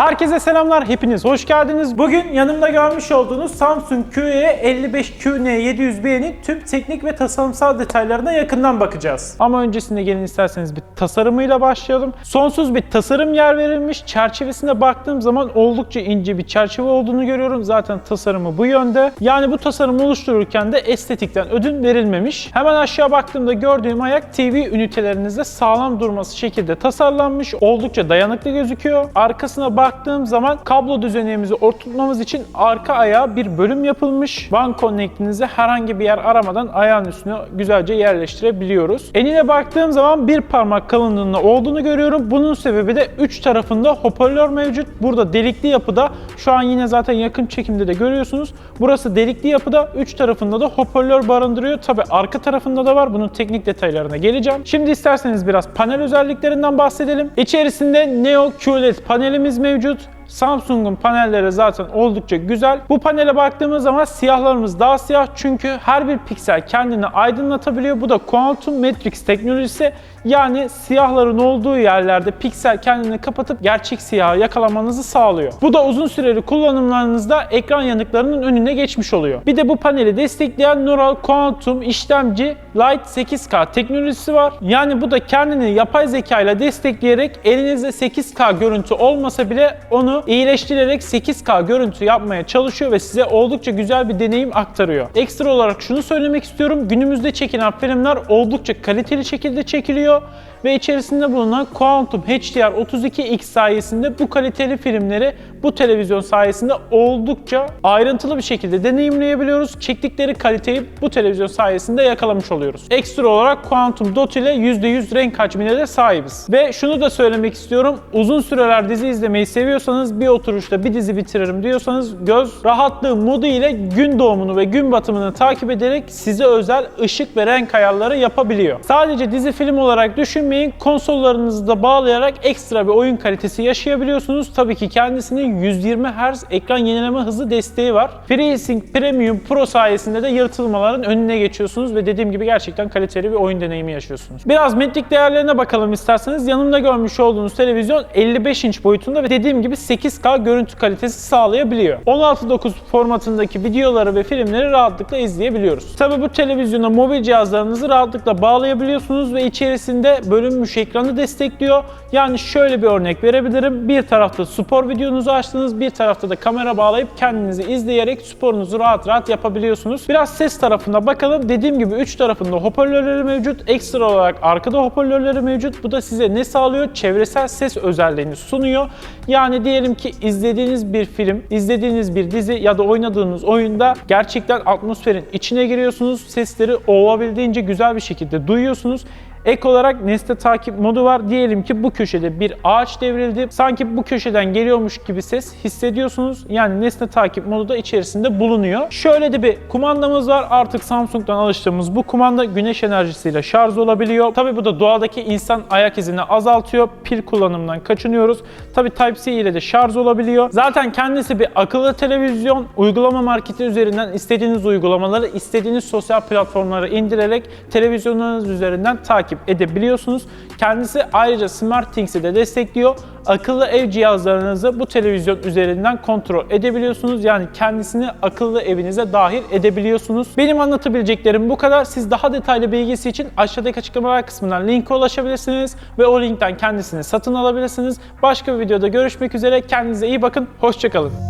Herkese selamlar, hepiniz hoş geldiniz. Bugün yanımda görmüş olduğunuz Samsung QE 55QN700B'nin tüm teknik ve tasarımsal detaylarına yakından bakacağız. Ama öncesinde gelin isterseniz bir tasarımıyla başlayalım. Sonsuz bir tasarım yer verilmiş. Çerçevesine baktığım zaman oldukça ince bir çerçeve olduğunu görüyorum. Zaten tasarımı bu yönde. Yani bu tasarımı oluştururken de estetikten ödün verilmemiş. Hemen aşağı baktığımda gördüğüm ayak TV ünitelerinizde sağlam durması şekilde tasarlanmış. Oldukça dayanıklı gözüküyor. Arkasına baktığım zaman kablo düzenimizi oturtmamız için arka ayağa bir bölüm yapılmış. One Connect'inizi herhangi bir yer aramadan ayağın üstüne güzelce yerleştirebiliyoruz. Enine baktığım zaman bir parmak kalınlığında olduğunu görüyorum. Bunun sebebi de üç tarafında hoparlör mevcut. Burada delikli yapıda şu an yine zaten yakın çekimde de görüyorsunuz. Burası delikli yapıda üç tarafında da hoparlör barındırıyor. Tabi arka tarafında da var. Bunun teknik detaylarına geleceğim. Şimdi isterseniz biraz panel özelliklerinden bahsedelim. İçerisinde Neo QLED panelimiz mevcut mevcut. Samsung'un panelleri zaten oldukça güzel. Bu panele baktığımız zaman siyahlarımız daha siyah çünkü her bir piksel kendini aydınlatabiliyor. Bu da Quantum Matrix teknolojisi. Yani siyahların olduğu yerlerde piksel kendini kapatıp gerçek siyahı yakalamanızı sağlıyor. Bu da uzun süreli kullanımlarınızda ekran yanıklarının önüne geçmiş oluyor. Bir de bu paneli destekleyen Neural Quantum işlemci Light 8K teknolojisi var. Yani bu da kendini yapay zeka ile destekleyerek elinizde 8K görüntü olmasa bile onu iyileştirerek 8K görüntü yapmaya çalışıyor ve size oldukça güzel bir deneyim aktarıyor. Ekstra olarak şunu söylemek istiyorum. Günümüzde çekilen filmler oldukça kaliteli şekilde çekiliyor ve içerisinde bulunan Quantum HDR32X sayesinde bu kaliteli filmleri bu televizyon sayesinde oldukça ayrıntılı bir şekilde deneyimleyebiliyoruz. Çektikleri kaliteyi bu televizyon sayesinde yakalamış oluyoruz. Ekstra olarak Quantum Dot ile %100 renk hacmine de sahibiz. Ve şunu da söylemek istiyorum. Uzun süreler dizi izlemeyi seviyorsanız bir oturuşta bir dizi bitiririm diyorsanız göz rahatlığı modu ile gün doğumunu ve gün batımını takip ederek size özel ışık ve renk ayarları yapabiliyor. Sadece dizi film olarak düşünmeyin. Konsollarınızı da bağlayarak ekstra bir oyun kalitesi yaşayabiliyorsunuz. Tabii ki kendisinin 120 Hz ekran yenileme hızı desteği var. FreeSync Premium Pro sayesinde de yırtılmaların önüne geçiyorsunuz ve dediğim gibi gerçekten kaliteli bir oyun deneyimi yaşıyorsunuz. Biraz metrik değerlerine bakalım isterseniz. Yanımda görmüş olduğunuz televizyon 55 inç boyutunda ve dediğim gibi 8K görüntü kalitesi sağlayabiliyor. 16.9 formatındaki videoları ve filmleri rahatlıkla izleyebiliyoruz. Tabi bu televizyona mobil cihazlarınızı rahatlıkla bağlayabiliyorsunuz ve içerisinde bölünmüş ekranı destekliyor. Yani şöyle bir örnek verebilirim. Bir tarafta spor videonuzu açtınız, bir tarafta da kamera bağlayıp kendinizi izleyerek sporunuzu rahat rahat yapabiliyorsunuz. Biraz ses tarafına bakalım. Dediğim gibi üç tarafında hoparlörleri mevcut. Ekstra olarak arkada hoparlörleri mevcut. Bu da size ne sağlıyor? Çevresel ses özelliğini sunuyor. Yani diyelim ki izlediğiniz bir film, izlediğiniz bir dizi ya da oynadığınız oyunda gerçekten atmosferin içine giriyorsunuz. Sesleri olabildiğince güzel bir şekilde duyuyorsunuz. Ek olarak nesne takip modu var. Diyelim ki bu köşede bir ağaç devrildi. Sanki bu köşeden geliyormuş gibi ses hissediyorsunuz. Yani nesne takip modu da içerisinde bulunuyor. Şöyle de bir kumandamız var. Artık Samsung'dan alıştığımız bu kumanda güneş enerjisiyle şarj olabiliyor. Tabi bu da doğadaki insan ayak izini azaltıyor. Pil kullanımından kaçınıyoruz. Tabi Type-C ile de şarj olabiliyor. Zaten kendisi bir akıllı televizyon. Uygulama marketi üzerinden istediğiniz uygulamaları istediğiniz sosyal platformlara indirerek televizyonlarınız üzerinden takip edebiliyorsunuz. Kendisi ayrıca SmartThings'i de destekliyor. Akıllı ev cihazlarınızı bu televizyon üzerinden kontrol edebiliyorsunuz. Yani kendisini akıllı evinize dahil edebiliyorsunuz. Benim anlatabileceklerim bu kadar. Siz daha detaylı bilgisi için aşağıdaki açıklamalar kısmından linke ulaşabilirsiniz ve o linkten kendisini satın alabilirsiniz. Başka bir videoda görüşmek üzere. Kendinize iyi bakın. Hoşçakalın.